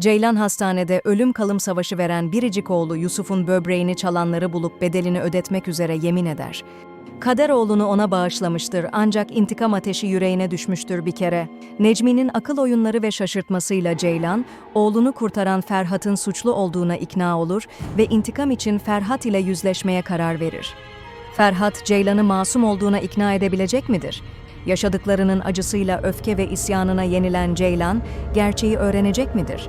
Ceylan hastanede ölüm kalım savaşı veren biricik oğlu Yusuf'un böbreğini çalanları bulup bedelini ödetmek üzere yemin eder. Kader oğlunu ona bağışlamıştır ancak intikam ateşi yüreğine düşmüştür bir kere. Necmi'nin akıl oyunları ve şaşırtmasıyla Ceylan, oğlunu kurtaran Ferhat'ın suçlu olduğuna ikna olur ve intikam için Ferhat ile yüzleşmeye karar verir. Ferhat, Ceylan'ı masum olduğuna ikna edebilecek midir? Yaşadıklarının acısıyla öfke ve isyanına yenilen Ceylan, gerçeği öğrenecek midir?